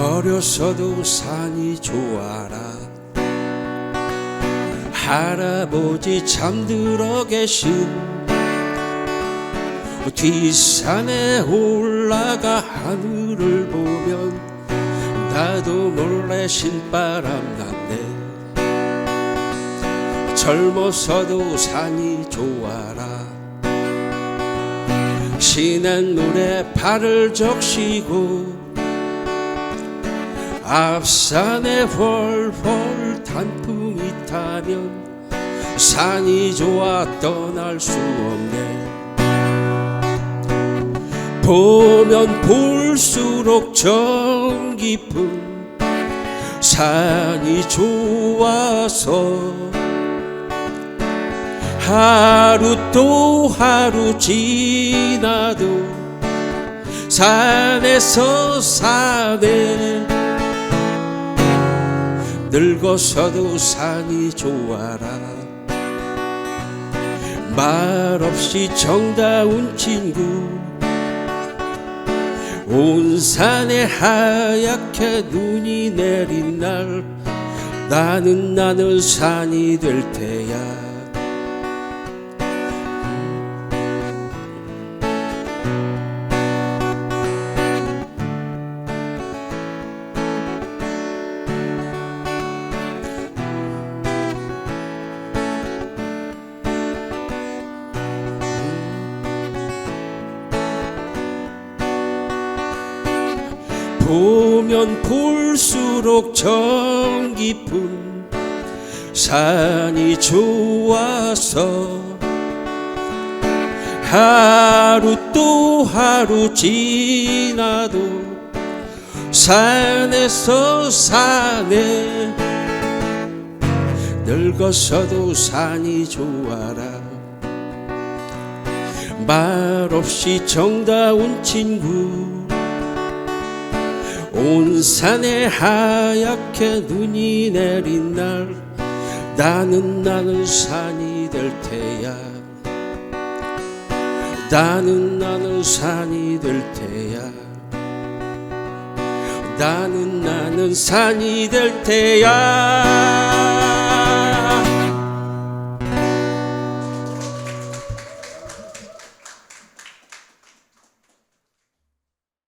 어려서도 산이 좋아라. 할아버지 잠들어 계신 뒷산에 올라가 하늘을 보면 나도 몰래 신바람 났네 젊어서도 산이 좋아라. 시냇물에 발을 적시고 앞산에 훨훨 단풍이 타면 산이 좋아 떠날 수 없네. 보면 볼수록 정 깊은 산이 좋아서 하루 또 하루 지나도 산에서 산에 늙어서도 산이 좋아라. 말없이 정다운 친구. 온 산에 하얗게 눈이 내린 날. 나는 나는 산이 될 테야 보면 볼수록 정 깊은 산이 좋아서 하루 또 하루 지나도 산에서 산에 늙어서도 산이 좋아라. 말없이 정다운 친구 온 산에 하얗게 눈이 내린 날 나는 나는 산이 될 테야. 나는 나는 산이 될 테야. 나는 나는 산이 될 테야